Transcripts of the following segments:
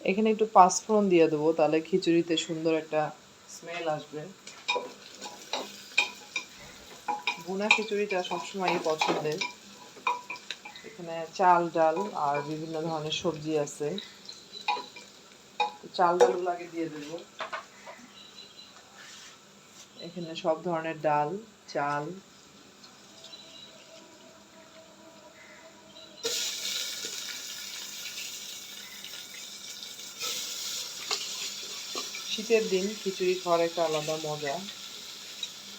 এখানে একটু পাঁচফোড়ন দিয়ে দেবো, তাহলে খিচুড়িতে সুন্দর একটা স্মেল আসবে। ভুনা খিচুড়িটা সবসময়ই পছন্দের। এখানে চাল, ডাল আর বিভিন্ন ধরনের সবজি আছে। চাল, ডালগুলো আগে দিয়ে দেবো। এখানে সব ধরনের ডাল, চাল শীতের দিন খিচুড়ি খাওয়ার একটা আলাদা মজা।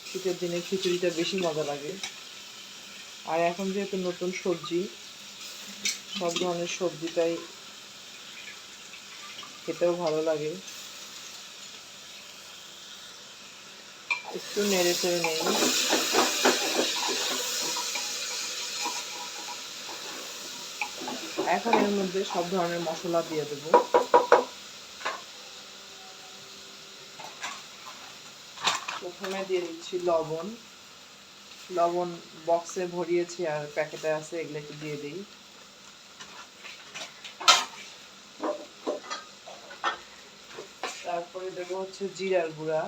শীতের দিনে খিচুড়িটা বেশি মজা লাগে। আর এখন যেহেতু নতুন সবজি, সব ধরনের সবজিটাই খেতেও ভালো লাগে। একটু নেড়ে চেড়ে নেই। এখন এর মধ্যে সব ধরনের মশলা দিয়ে দেবো। প্রথমে দিয়ে দিচ্ছি লবণ। লবণ বক্সে ভরিয়েছি আর প্যাকেটে আছে এগুলো একটু দিয়ে দিই। তারপরে দেবো হচ্ছে জিরার গুঁড়া।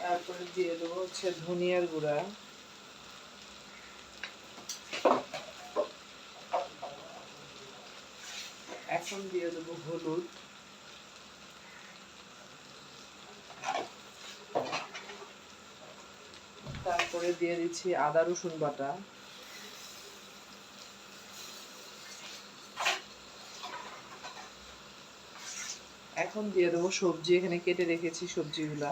তারপরে দিয়ে দেবো হচ্ছে ধনিয়ার গুঁড়া। এখন দিয়ে দেবো হলুদ। তারপরে দিয়ে দিচ্ছি আদা, রসুন বাটা। এখন দিয়ে দেবো সবজি, এখানে কেটে রেখেছি সবজিগুলা।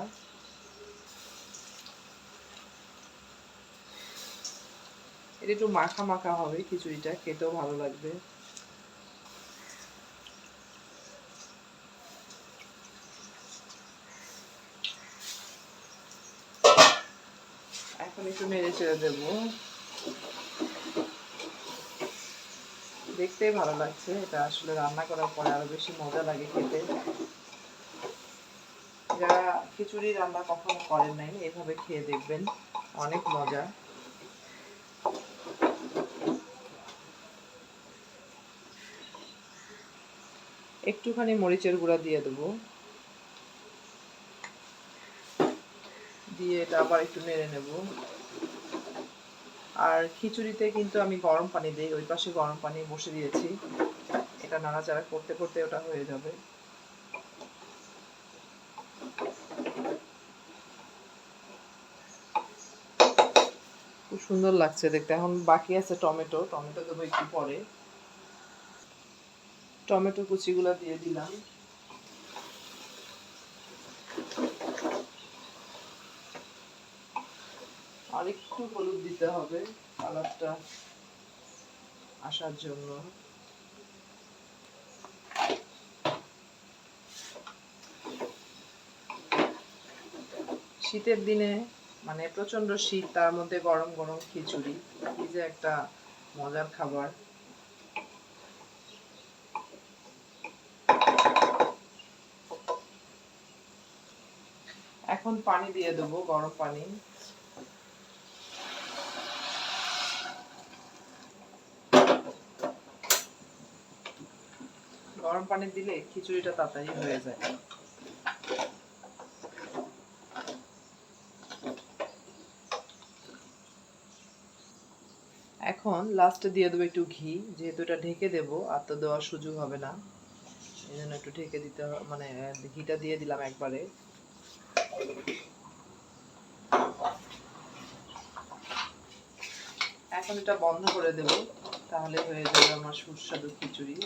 এটা একটু মাখা মাখা হবে, খিচুড়িটা, খেতেও ভালো লাগবে। এখন একটু নেড়ে চেড়ে দেবো। দেখতেই ভালো লাগছে, এটা আসলে রান্না করার পরে আরও বেশি মজা লাগে খেতে। যারা খিচুড়ি রান্না কখনো করেন নাই, এভাবে খেয়ে দেখবেন, অনেক মজা। একটুখানি মরিচের গুঁড়া দিয়ে দেবো। দিয়ে এটা আবার একটু নেড়ে নেব। আর খিচুড়িতে কিন্তু আমি গরম পানি দিই, ওই পাশে গরম পানি বসে দিয়েছি। এটা নাড়াচাড়া করতে করতে ওটা হয়ে যাবে। খুব সুন্দর লাগছে দেখতে। এখন বাকি আছে টমেটো। টমেটো দেবো একটু পরে। টমেটো কুচিগুলো দিয়ে দিলাম। আর একটু হলুদ দিতে হবে কালারটা আসার জন্য। শীতের দিনে মানে প্রচণ্ড শীত, তার মধ্যে গরম গরম খিচুড়ি কি যে একটা মজার খাবার। এখন পানি দিয়ে দেবো, গরম পানি। গরম পানি দিলে খিচুড়িটা তাড়াতাড়ি হয়ে যায়। এখন লাস্টে দিয়ে দেবো একটু ঘি, যেহেতু এটা ঢেকে দেবো, আর তো দেওয়ার সুযোগ হবে না। এই জন্য একটু ঢেকে দিতে মানে ঘিটা দিয়ে দিলাম একবারে। এখন এটা বন্ধ করে দেব, তাহলে হয়ে যাবে আমার সুস্বাদু খিচুড়ি।